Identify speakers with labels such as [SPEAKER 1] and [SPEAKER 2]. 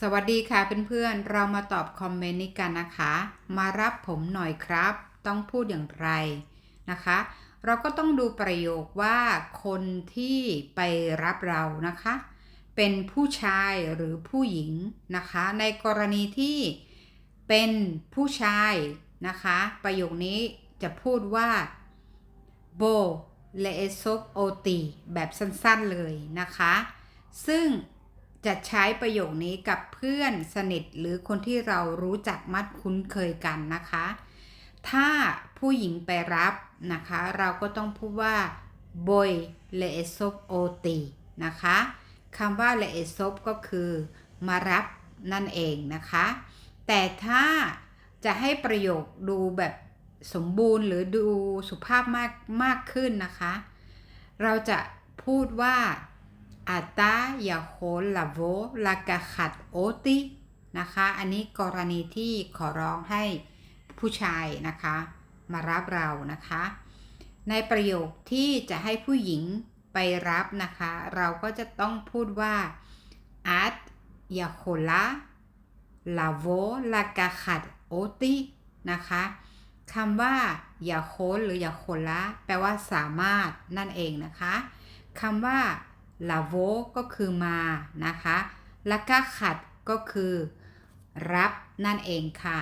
[SPEAKER 1] สวัสดีค่ะเพื่อนๆ เรามาตอบคอมเมนต์นี้กันนะคะ มารับผมหน่อยครับ ต้องพูดอย่างไรนะคะ เราก็ต้องดูประโยคว่าคนที่ไปรับเรานะคะ เป็นผู้ชายหรือผู้หญิงนะคะ ในกรณีที่เป็นผู้ชายนะคะ ประโยคนี้จะพูดว่าโบเลซบโอตีแบบสั้นๆเลยนะคะ ซึ่ง จะใช้ประโยคนี้กับเพื่อนสนิทหรือคนที่เรารู้จักมัดคุ้นเคยกันนะคะ ถ้าผู้หญิงไปรับนะคะ เราก็ต้องพูดว่า boy le sopoti นะคะคำว่า le sop ก็คือมารับนั่นเองนะคะ แต่ถ้าจะให้ประโยคดูแบบสมบูรณ์หรือดูสุภาพมากมากขึ้นนะคะ เราจะพูดว่า אתה יכול לבוא לקחת אותי นะคะ อันนี้กรณีที่ขอร้องให้ผู้ชายนะคะ มารับเรานะคะ ในประโยคที่จะให้ผู้หญิงไปรับนะคะ เราก็จะต้องพูดว่า את יכולה לבוא לקחת אותי นะคะคำว่า อย่าโคหรืออย่าโคละแปลว่าสามารถนั่นเองนะคะคำว่า ลาโวก็คือมานะคะ แล้วก็ขัดก็คือ รับนั่นเองค่ะ